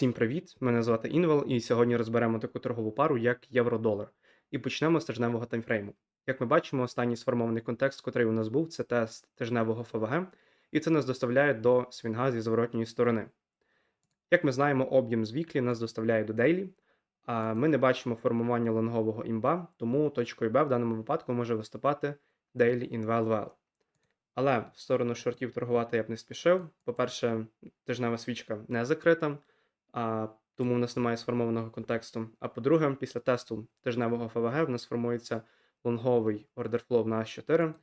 Всім привіт! Мене звати Інвел, і сьогодні розберемо таку торгову пару, як євро-долар. І почнемо з тижневого таймфрейму. Як ми бачимо, останній сформований контекст, котрий у нас був, це тест тижневого ФВГ, і це нас доставляє до свінга зі зворотньої сторони. Як ми знаємо, об'єм з віклі нас доставляє до дейлі, а ми не бачимо формування лонгового імба, тому точкою B в даному випадку може виступати daily well. Але в сторону шортів торгувати я б не спішив. По-перше, тижнева свічка не закрита, а, тому в нас немає сформованого контексту. А по-друге, після тесту тижневого ФВГ в нас формується лонговий ордерфлоу на H4,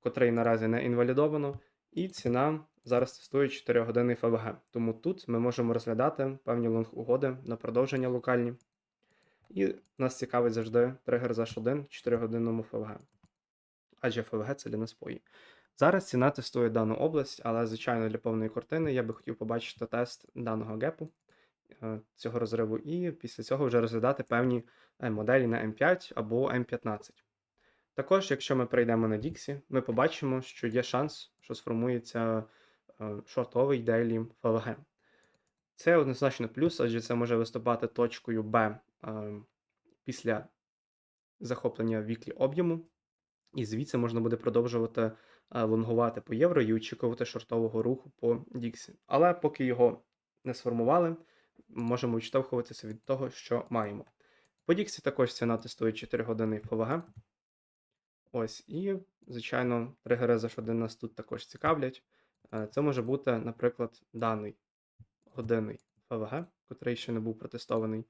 котрий наразі не інвалідовано, і ціна зараз тестує 4 години ФВГ. Тому тут ми можемо розглядати певні лонг-угоди на продовження локальні. І нас цікавить завжди тригер за H1 4 годинному ФВГ. Адже ФВГ це для наспої. Зараз ціна тестує дану область, але, звичайно, для повної картини я би хотів побачити тест даного гепу цього розриву, і після цього вже розглядати певні е, моделі на М5 або М15. Також, якщо ми перейдемо на Dixie, ми побачимо, що є шанс, що сформується е, шортовий дейлі ФВГ. Це однозначно плюс, адже це може виступати точкою Б після захоплення віклі об'єму, і звідси можна буде продовжувати лонгувати по євро і очікувати шортового руху по Діксі. Але поки його не сформували, можемо відштовхуватися від того, що маємо. По Діксі також ціна тестує 4 години ФВГ. Ось, і, звичайно, тригери за що нас тут також цікавлять. Це може бути, наприклад, даний годинний ФВГ, котрий ще не був протестований.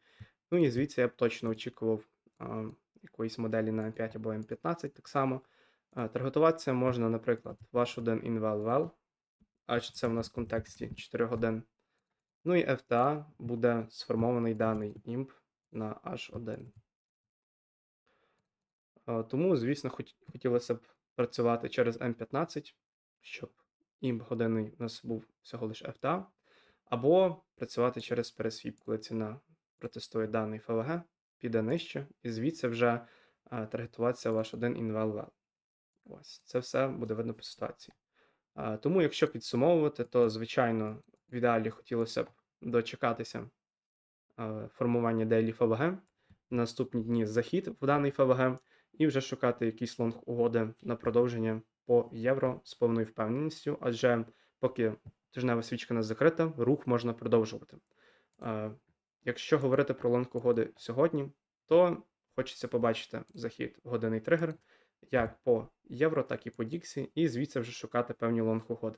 Ну і звідси я б точно очікував а, якоїсь моделі на М5 або М15 так само. Таргетуватися можна, наприклад, ваш один InValVal, аж це в нас в контексті 4 годин. Ну і FTA буде сформований даний імп на H1. Тому, звісно, хотілося б працювати через M15, щоб імп годинний у нас був всього лише FTA, або працювати через пересвіп, коли ціна протестує даний FVG, піде нижче, і звідси вже таргетуватися ваш один InValVal. Ось, це все буде видно по ситуації. Тому, якщо підсумовувати, то, звичайно, в ідеалі хотілося б дочекатися формування дейлі ФВГ, наступні дні захід в даний ФВГ, і вже шукати якісь лонг угоди на продовження по євро з повною впевненістю, адже поки тижнева свічка не закрита, рух можна продовжувати. Якщо говорити про лонг угоди сьогодні, то хочеться побачити захід годинний тригер як по євро, так і по Діксі, і звідси вже шукати певні лонг-угоди.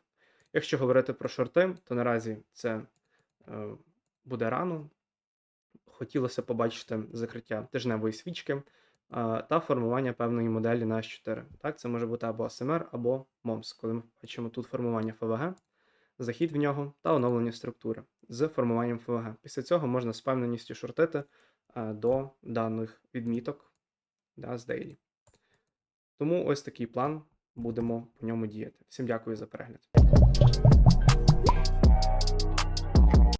Якщо говорити про шорти, то наразі це е, буде рано. Хотілося побачити закриття тижневої свічки е, та формування певної моделі на H4. Так, Це може бути або ASMR, або MOMS, коли ми бачимо тут формування ФВГ, захід в нього та оновлення структури з формуванням ФВГ. Після цього можна з певненістю шортити е, до даних відміток да, з Daily. Тому ось такий план. Будемо по ньому діяти. Всім дякую за перегляд. Thank you.